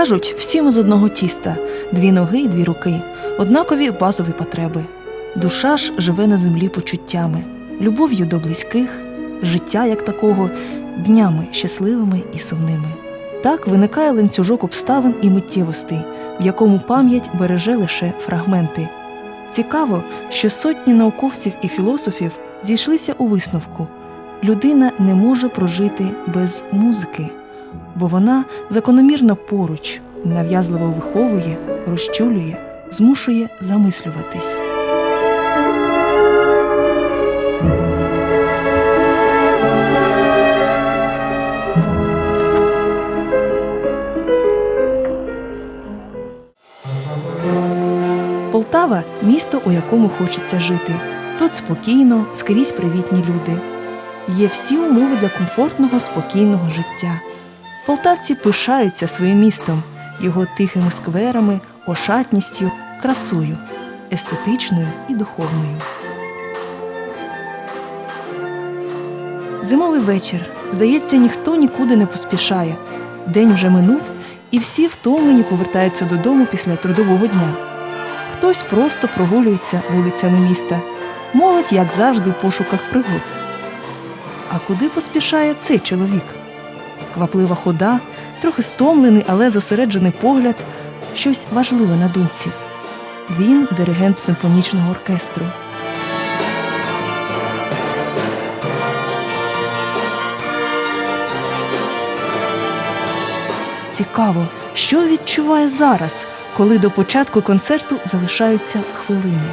Кажуть, всі ми з одного тіста, дві ноги і дві руки, однакові базові потреби. Душа ж живе на землі почуттями, любов'ю до близьких, життя як такого, днями щасливими і сумними. Так виникає ланцюжок обставин і миттєвостей, в якому пам'ять береже лише фрагменти. Цікаво, що сотні науковців і філософів зійшлися у висновку: людина не може прожити без музики, бо вона закономірно поруч, нав'язливо виховує, розчулює, змушує замислюватись. Полтава місто, у якому хочеться жити. Тут спокійно, скрізь привітні люди. Є всі умови для комфортного, спокійного життя. Полтавці пишаються своїм містом, його тихими скверами, ошатністю, красою, естетичною і духовною. Зимовий вечір. Здається, ніхто нікуди не поспішає. День вже минув, і всі втомлені повертаються додому після трудового дня. Хтось просто прогулюється вулицями міста, молодь, як завжди, у пошуках пригод. А куди поспішає цей чоловік? Кваплива хода, трохи стомлений, але зосереджений погляд, щось важливе на думці. Він диригент симфонічного оркестру. Цікаво, що відчуває зараз, коли до початку концерту залишаються хвилини.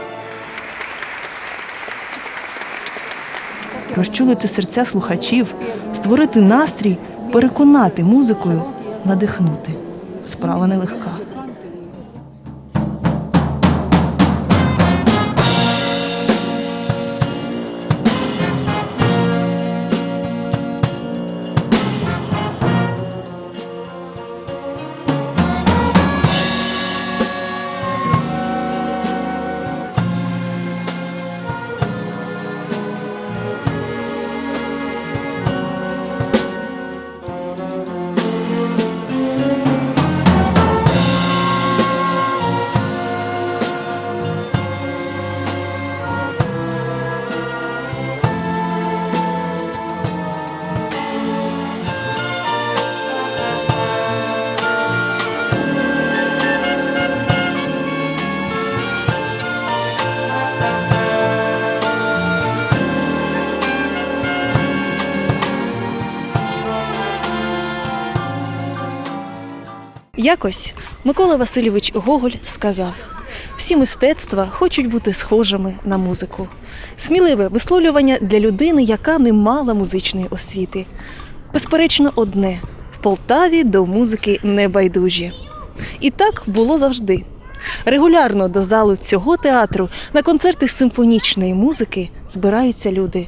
Розчулити серця слухачів, створити настрій, переконати музикою, надихнути. Справа нелегка. Якось Микола Васильович Гоголь сказав: всі мистецтва хочуть бути схожими на музику. Сміливе висловлювання для людини, яка не мала музичної освіти. Безперечно, одне в Полтаві до музики не байдужі. І так було завжди. Регулярно до залу цього театру на концерти симфонічної музики збираються люди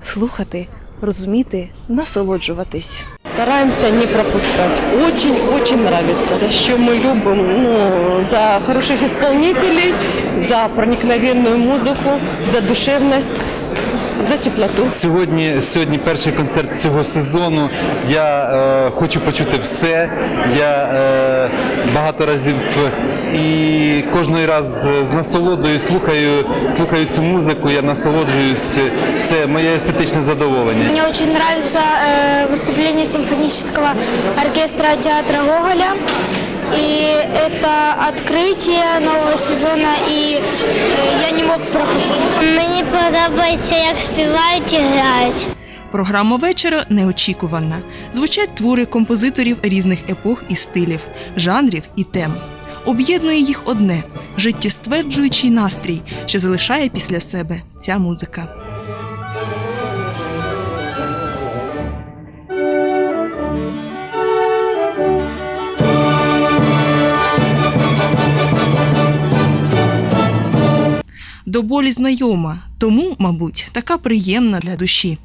слухати, розуміти, насолоджуватись. Стараемся не пропускать. Очень-очень нравится. За що ми любим ну, за хороших исполнителей, за проникновенную музыку, за душевность, за теплоту. Сьогодні, сьогодні перший концерт цього сезону. Я е, хочу почути все. Я е, багато разів і кожний раз з насолодою слухаю, слухаю цю музику. Я насолоджуюсь. Це моє естетичне задоволення. Мне очень нравится э, выступление симфонического оркестра театра Гоголя. И это открытие нового сезона, и э, я не мог пропустить. Подобається, як співають і грають. Програма вечора неочікувана. Звучать твори композиторів різних епох і стилів, жанрів і тем. Об'єднує їх одне життєстверджуючий настрій, що залишає після себе ця музика. До болі знайома, тому, мабуть, така приємна для душі.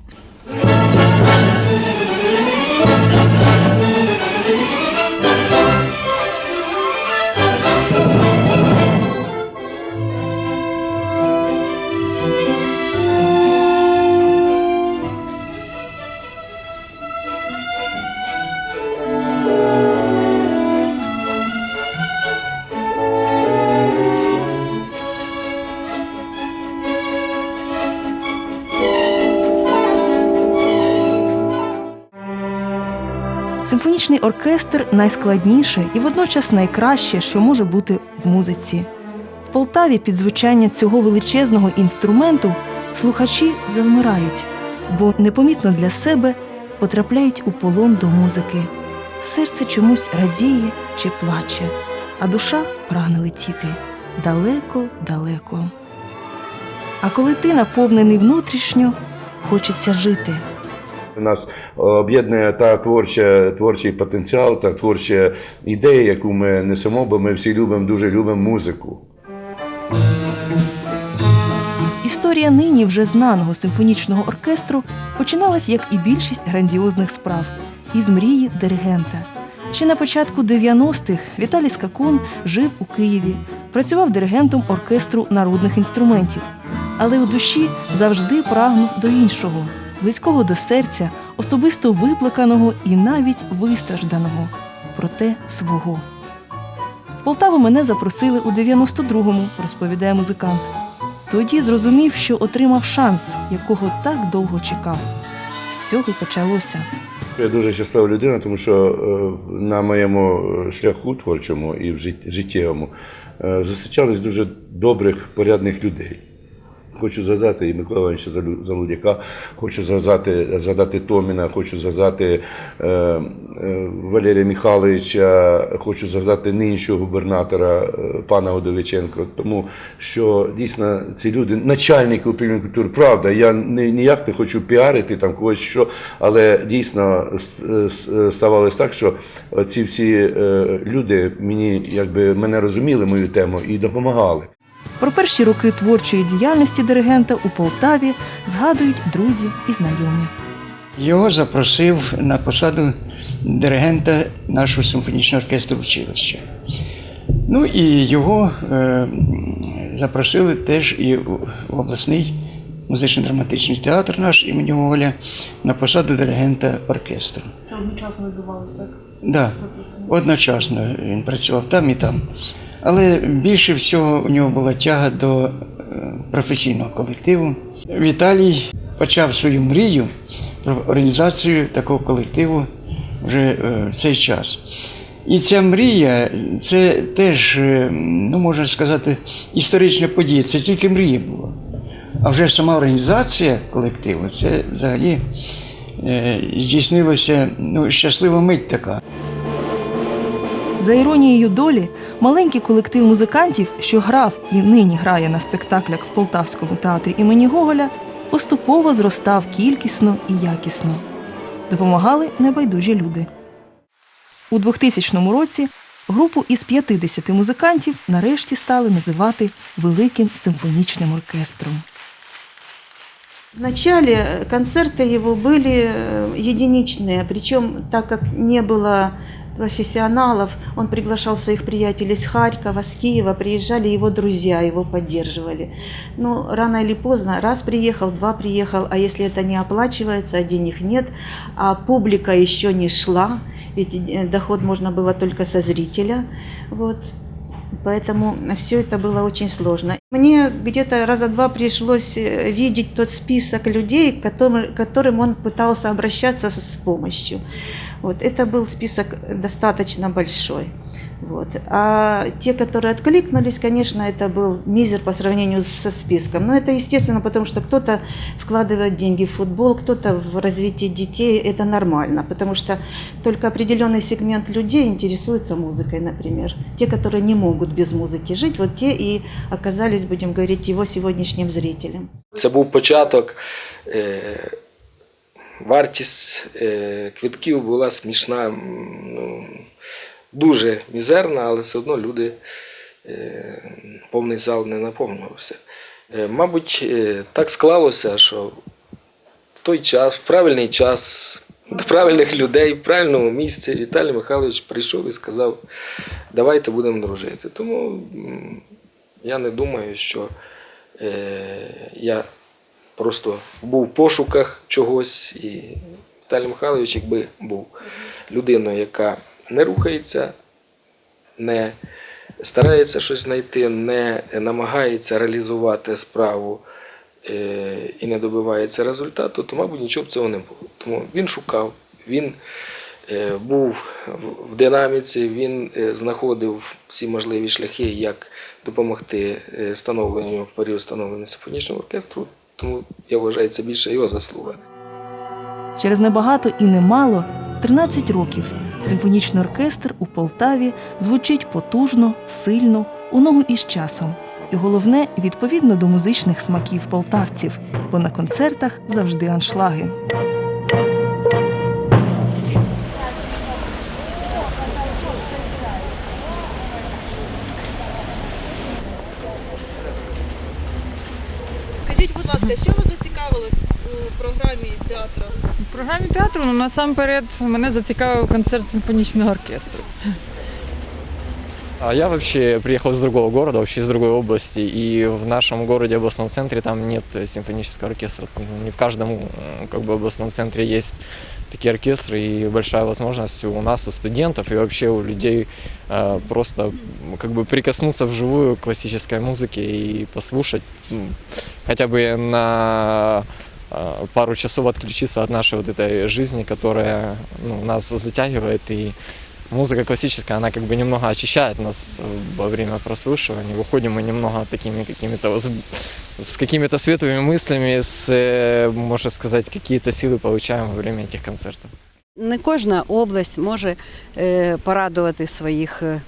Симфонічний оркестр найскладніше і водночас найкраще, що може бути в музиці. В Полтаві під звучання цього величезного інструменту слухачі завмирають, бо непомітно для себе потрапляють у полон до музики. Серце чомусь радіє чи плаче, а душа прагне летіти далеко, далеко. А коли ти наповнений внутрішньо, хочеться жити. Нас об'єднує та творча, творчий потенціал, та творча ідея, яку ми несемо, бо ми всі любимо, дуже любимо музику. Історія нині вже знаного симфонічного оркестру починалась, як і більшість грандіозних справ, із мрії диригента. Ще на початку 90-х Віталій Скакун жив у Києві, працював диригентом оркестру народних інструментів, але у душі завжди прагнув до іншого, близького до серця, особисто виплаканого і навіть вистражданого, проте свого. В Полтаву мене запросили у 92-му, розповідає музикант. Тоді зрозумів, що отримав шанс, якого так довго чекав. З цього й почалося. Я дуже щаслива людина, тому що е, на моєму е, шляху творчому і в жит- життєвому е, зустрічались дуже добрих, порядних людей. Хочу згадати і Микола Івановича Залудяка, хочу згадати, згадати Томіна, хочу згадати е, е, Валерія Михайловича, хочу згадати нинішнього губернатора е, пана Годовиченко. Тому що дійсно ці люди, начальники управління культури, правда, я ніяк не хочу піарити там когось що, але дійсно с- с- ставалось так, що ці всі е, люди мені якби мене розуміли мою тему і допомагали. Про перші роки творчої діяльності диригента у Полтаві згадують друзі і знайомі. Його запросив на посаду диригента нашого симфонічного оркестру училища. Ну і його е, запросили теж і в обласний музично-драматичний театр наш імені Гоголя на посаду диригента оркестру. Це одночасно відбувалося, так? Да, одночасно він працював там і там. Але більше всього у нього була тяга до е, професійного колективу. Віталій почав свою мрію про організацію такого колективу вже е, в цей час. І ця мрія це теж, е, ну можна сказати, історична подія. Це тільки мрія була. А вже сама організація колективу це взагалі здійснилося ну, щаслива мить така. За іронією долі, маленький колектив музикантів, що грав і нині грає на спектаклях в Полтавському театрі імені Гоголя, поступово зростав кількісно і якісно. Допомагали небайдужі люди. У 2000 році групу із 50 музикантів нарешті стали називати Великим симфонічним оркестром. Вначале концерты его были э, единичные, причем так как не было профессионалов, он приглашал своих приятелей с Харькова, с Киева, приезжали его друзья, его поддерживали. Но рано или поздно, раз приехал, два приехал, а если это не оплачивается, а денег нет, а публика еще не шла, ведь э, доход можно было только со зрителя, вот, Поэтому все это было очень сложно. Мне где-то раза два пришлось э, видеть тот список людей, к которым, к которым он пытался обращаться с помощью. Вот, это был список достаточно большой. Вот. А те, которые откликнулись, конечно, это был мизер по сравнению со списком. Но это естественно, потому что кто-то вкладывает деньги в футбол, кто-то в развитие детей. Это нормально, потому что только определенный сегмент людей интересуется музыкой, например. Те, которые не могут без музыки жить, вот те и оказались, будем говорить, его сегодняшним зрителем. Це був початок. Вартість е, квитків була смішна, ну, дуже мізерна, але все одно люди, е, повний зал не наповнювався. Е, Мабуть, так склалося, що в той час, в правильний час, до правильних людей, в правильному місці Віталій Михайлович прийшов і сказав, давайте будемо дружити. Тому я не думаю, що я просто був в пошуках чогось, і Віталій Михайлович, якби був людиною, яка не рухається, не старається щось знайти, не намагається реалізувати справу е, і не добивається результату, то, мабуть, нічого б цього не було. Тому він шукав, він е, був в- динаміці, він е, знаходив всі можливі шляхи, як допомогти е, становленню в період становлення симфонічного оркестру. Тому я вважаю, це більше його заслуга. Через небагато і немало 13 років симфонічний оркестр у Полтаві звучить потужно, сильно, у ногу із часом. І головне, відповідно до музичних смаків полтавців, бо на концертах завжди аншлаги. Будь ласка, що вас зацікавилось у програмі театру? У програмі театру ну, насамперед мене зацікавив концерт симфонічного оркестру. А я вообще приехал из другого города, вообще из другой области, и в нашем городе, областном центре, там нет симфонического оркестра. Не в каждом как бы, областном центре есть такие оркестры, и большая возможность у нас, у студентов, и вообще у людей э, просто как бы прикоснуться вживую к классической музыке и послушать, хотя бы на э, пару часов отключиться от нашей вот этой жизни, которая ну, нас затягивает и музыка классическая, она как бы немного очищает нас э, во время прослушивания. Выходим мы немного такими какими-то воз- с какими-то светлыми мыслями, с, э, можно сказать, какие-то силы получаем во время этих концертов. Не кожна область може е, порадувати своїх е,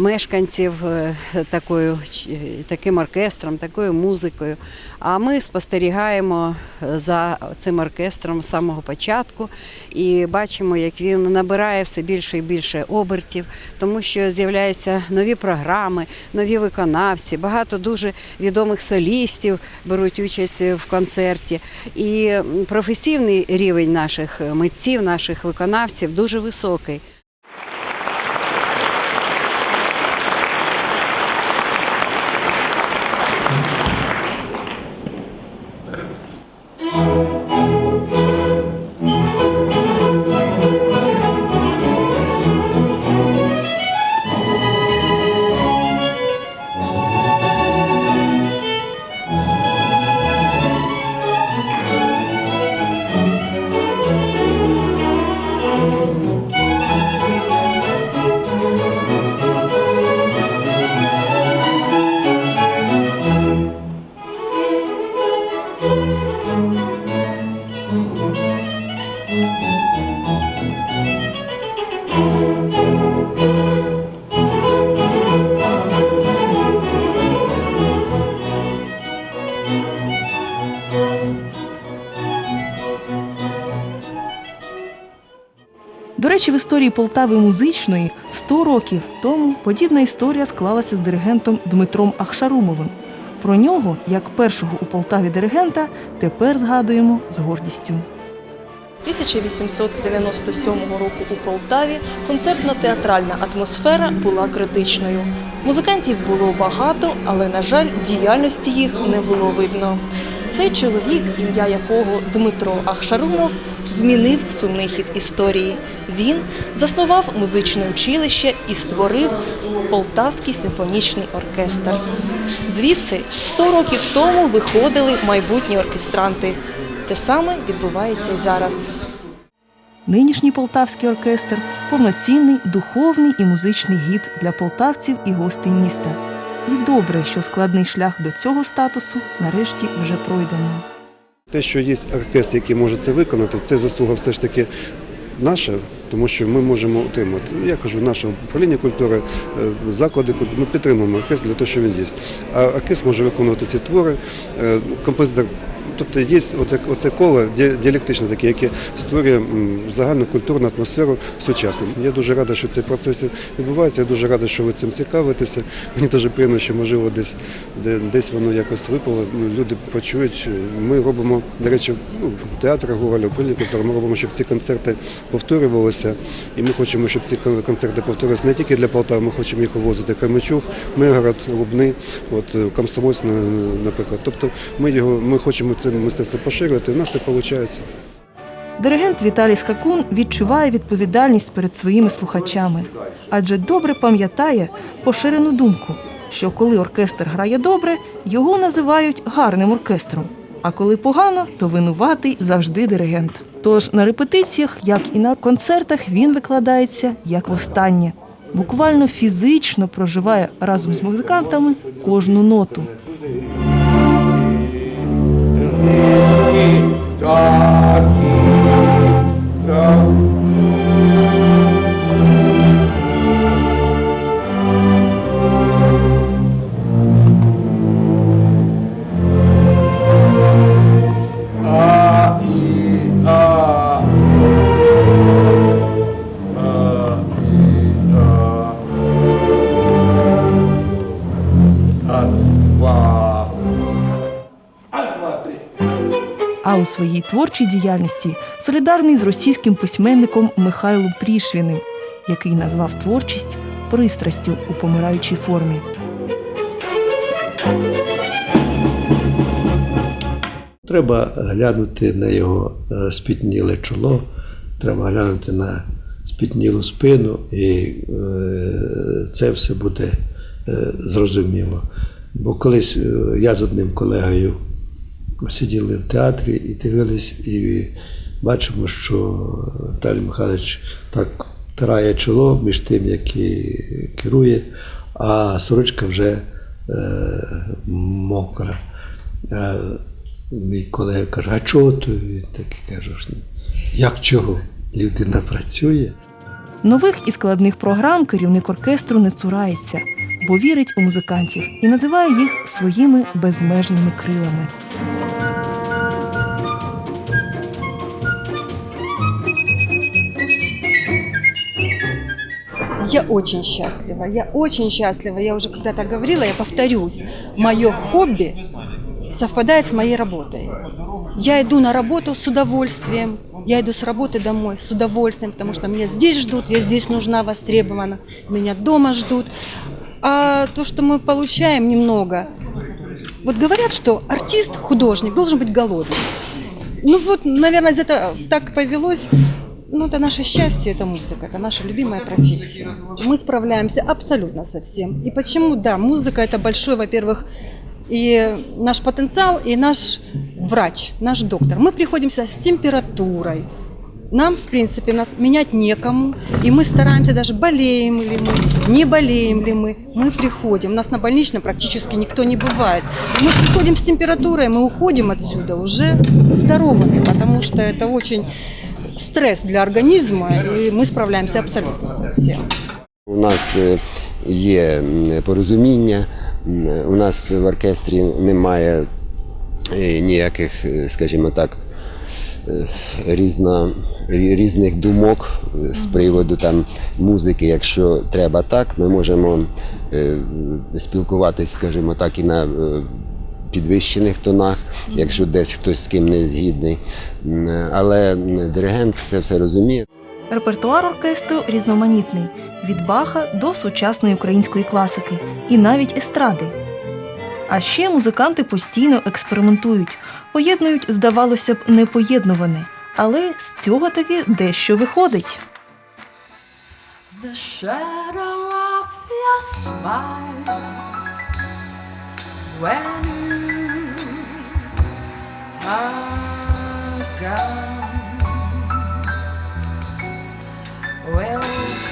мешканців е, такою, е, таким оркестром, такою музикою. А ми спостерігаємо е, за цим оркестром з самого початку і бачимо, як він набирає все більше і більше обертів, тому що з'являються нові програми, нові виконавці, багато дуже відомих солістів беруть участь в концерті. І професійний рівень наших митців, наших виконавців дуже високий. Речі, в історії Полтави музичної 100 років тому подібна історія склалася з диригентом Дмитром Ахшарумовим. Про нього, як першого у Полтаві диригента, тепер згадуємо з гордістю. 1897 року у Полтаві концертно-театральна атмосфера була критичною. Музикантів було багато, але, на жаль, діяльності їх не було видно. Цей чоловік, ім'я якого Дмитро Ахшарумов, змінив сумний хід історії. Він заснував музичне училище і створив Полтавський симфонічний оркестр. Звідси 100 років тому виходили майбутні оркестранти. Те саме відбувається і зараз. Нинішній полтавський оркестр повноцінний духовний і музичний гід для полтавців і гостей міста. І добре, що складний шлях до цього статусу нарешті вже пройдено. Те, що є оркестр, який може це виконати, це заслуга все ж таки наша, тому що ми можемо отримати. Ну, Я кажу, наше управління культури, е, заклади культури, ми підтримуємо оркестр для того, що він є. А оркестр може виконувати ці твори, е, композитор. Тобто є оце, коло діалектичне таке, яке створює загальну культурну атмосферу сучасну. Я дуже радий, що цей процес відбувається. Я дуже радий, що ви цим цікавитеся. Мені дуже приємно, що можливо десь де, десь воно якось випало. ну, Люди почують. Ми робимо, до речі, ну, театр Гоголя, управління. Ми робимо, щоб ці концерти повторювалися. І ми хочемо, щоб ці концерти повторювалися не тільки для Полтави, ми хочемо їх вивозити Кременчуг, Миргород, Лубни, от Комсомольськ, наприклад. Тобто ми його ми хочемо це мистецтво поширювати, в нас це виходить. Диригент Віталій Скакун відчуває відповідальність перед своїми слухачами, адже добре пам'ятає поширену думку, що коли оркестр грає добре, його називають гарним оркестром. А коли погано, то винуватий завжди диригент. Тож на репетиціях, як і на концертах, він викладається як востаннє. Буквально фізично проживає разом з музикантами кожну ноту. Wow. У своїй творчій діяльності солідарний з російським письменником Михайлом Прішвіним, який назвав творчість пристрастю у помираючій формі. Треба глянути на його е, спітніле чоло, треба глянути на спітнілу спину, і е, це все буде е, зрозуміло. Бо колись я з одним колегою сиділи в театрі і дивились, і бачимо, що Віталій Михайлович так тирає чоло між тим, як і керує, а сорочка вже е, мокра. Е, Мій колега каже, а чого то? Він такий каже, як чого? Людина працює. Нових і складних програм керівник оркестру не цурається, бо вірить у музикантів і називає їх своїми безмежними крилами. Я очень счастлива, я очень счастлива. Я уже когда-то говорила, я повторюсь, мое хобби совпадает с моей работой. Я иду на работу с удовольствием, я иду с работы домой с удовольствием, потому что меня здесь ждут, я здесь нужна, востребована, меня дома ждут. А то, что мы получаем немного, вот говорят, что артист, художник должен быть голодным. Ну вот, наверное, это так повелось. Ну, это наше счастье, это музыка, это наша любимая профессия. Мы справляемся абсолютно со всем. И почему, да, музыка это большой, во-первых, и наш потенциал, и наш врач, наш доктор. Мы приходимся с температурой. Нам, в принципе, нас менять некому, и мы стараемся даже болеем ли мы, не болеем ли мы, мы приходим. Нас на больничном практически никто не бывает. Мы приходим с температурой, мы уходим отсюда уже здоровыми, потому что это очень стресс для организма, и мы справляемся абсолютно со всем. У нас е, є порозуміння, у нас в оркестрі немає е, ніяких, е, скажімо так, різно, різних думок з приводу там, музики. Якщо треба так, ми можемо спілкуватись, скажімо так, і на підвищених тонах, якщо десь хтось з ким не згідний. Але диригент це все розуміє. Репертуар оркестру різноманітний від Баха до сучасної української класики і навіть естради. А ще музиканти постійно експериментують, поєднують, здавалося б, непоєднуване, але з цього таки дещо виходить. The shadow of your smile when gone will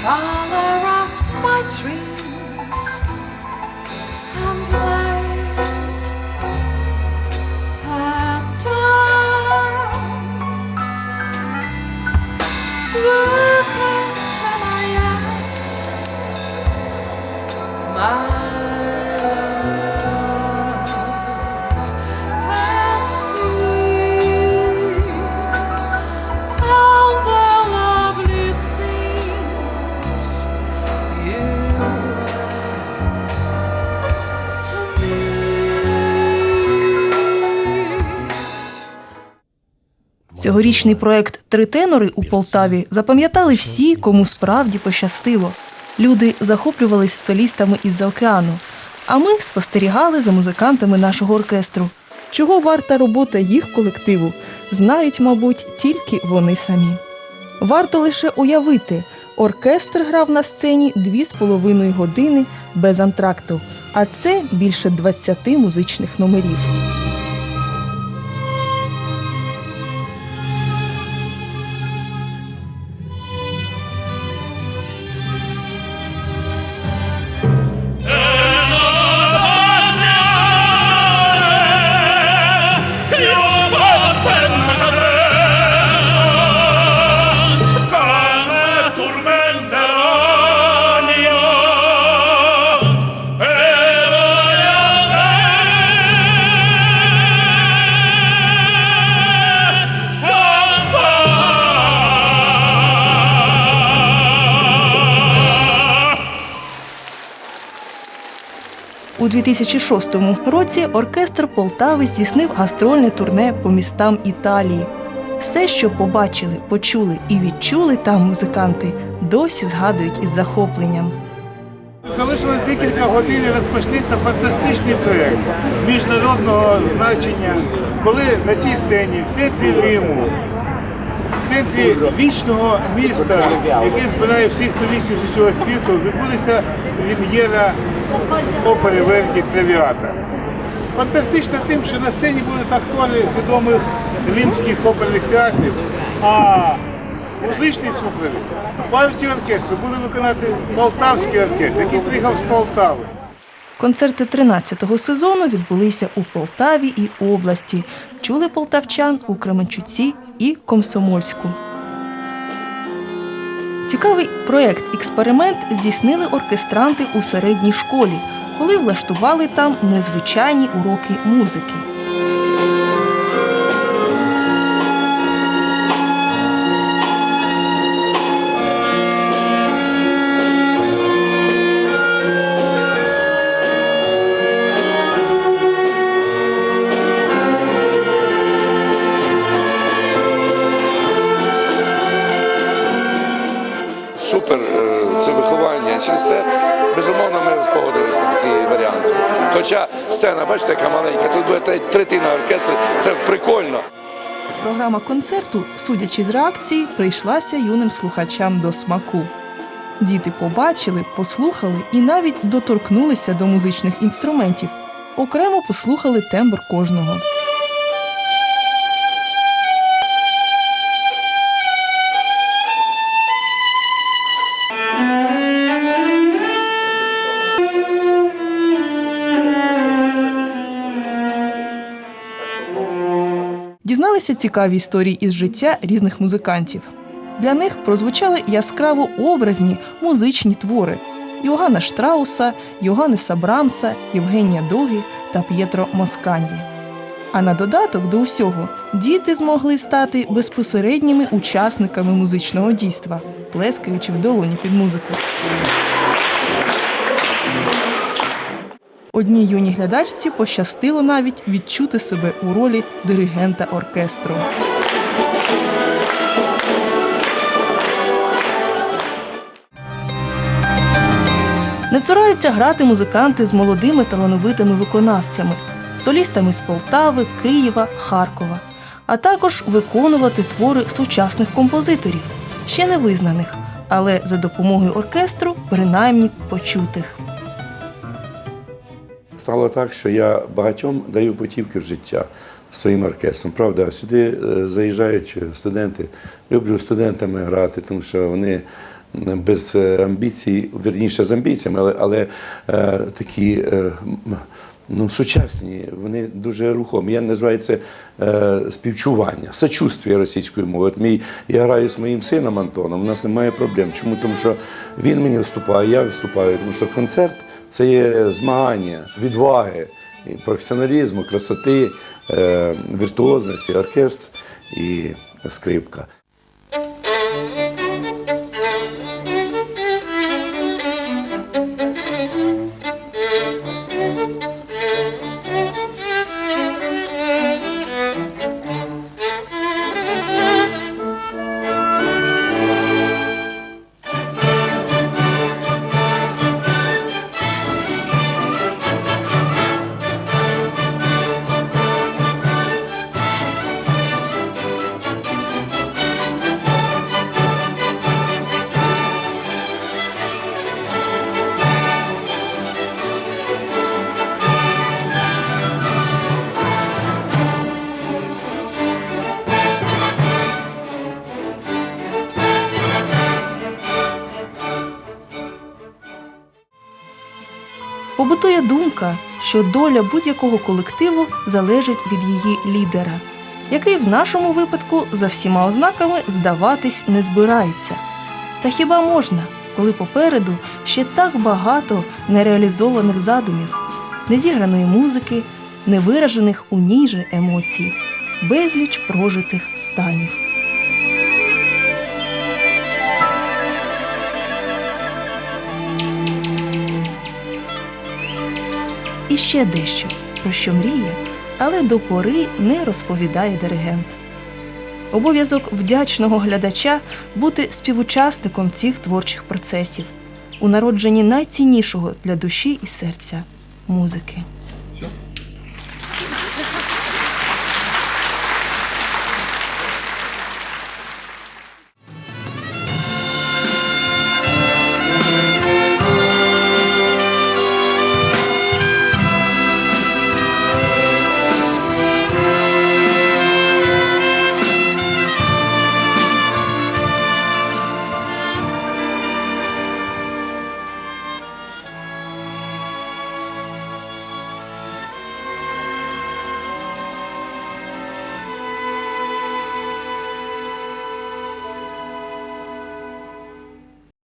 color of my dreams and light. Look into my eyes, my Цьогорічний проект Три тенори у Полтаві запам'ятали всі, кому справді пощастило. Люди захоплювались солістами із-за океану. А ми спостерігали за музикантами нашого оркестру. Чого варта робота їх колективу, знають, мабуть, тільки вони самі. Варто лише уявити, оркестр грав на сцені дві з половиною години без антракту, а це більше 20 музичних номерів. 2006 році оркестр Полтави здійснив гастрольне турне по містам Італії. Все, що побачили, почули і відчули там музиканти, досі згадують із захопленням. Залишилось декілька годин і розпочнеться фантастичний проєкт міжнародного значення, коли на цій сцені в центрі Риму, центрі вічного міста, яке збирає всіх туристів з усього світу, відбудеться прем'єра опери Верді Травіата. Фантастично тим, що на сцені будуть актори відомих римських оперних театрів, а музичний супровід партію оркестру буде виконати полтавський оркестр, який приїхав з Полтави. Концерти 13-го сезону відбулися у Полтаві і області. Чули полтавчан у Кременчуці і Комсомольську. Цікавий проект експеримент здійснили оркестранти у середній школі, коли влаштували там незвичайні уроки музики. Сцена, бачите, яка маленька, тут буде тре- третина оркестру, це прикольно. Програма концерту, судячи з реакції, прийшлася юним слухачам до смаку. Діти побачили, послухали і навіть доторкнулися до музичних інструментів. Окремо послухали тембр кожного. Дізналися цікаві історії із життя різних музикантів. Для них прозвучали яскраво образні музичні твори Йоганна Штрауса, Йоганнеса Брамса, Євгенія Доги та П'єтро Москаньї. А на додаток до усього діти змогли стати безпосередніми учасниками музичного дійства, плескаючи в долоні під музику. Одній юній глядачці пощастило навіть відчути себе у ролі диригента оркестру. Не цураються грати музиканти з молодими талановитими виконавцями, солістами з Полтави, Києва, Харкова, а також виконувати твори сучасних композиторів, ще не визнаних, але за допомогою оркестру принаймні почутих. Стало так, що я багатьом даю путівки в життя своїм оркестром. Правда, сюди е, заїжджають студенти. Люблю студентами грати, тому що вони без е, амбіцій, вірніше з амбіціями, але, але е, такі. е, Ну, сучасні, вони дуже рухомі. Я називаю це е, співчування, сочувствие російською мовою. От мій, я граю з моїм сином Антоном, у нас немає проблем. Чому? Тому що він мені виступає, я виступаю, тому що концерт це є змагання, відваги, професіоналізму, красоти, е, віртуозності, оркестр і скрипка. Побутує думка, що доля будь-якого колективу залежить від її лідера, який в нашому випадку за всіма ознаками здаватись не збирається. Та хіба можна, коли попереду ще так багато нереалізованих задумів, незіграної музики, невиражених у ній же емоцій, безліч прожитих станів. І ще дещо, про що мріє, але до пори не розповідає диригент. Обов'язок вдячного глядача бути співучасником цих творчих процесів у народженні найціннішого для душі і серця музики.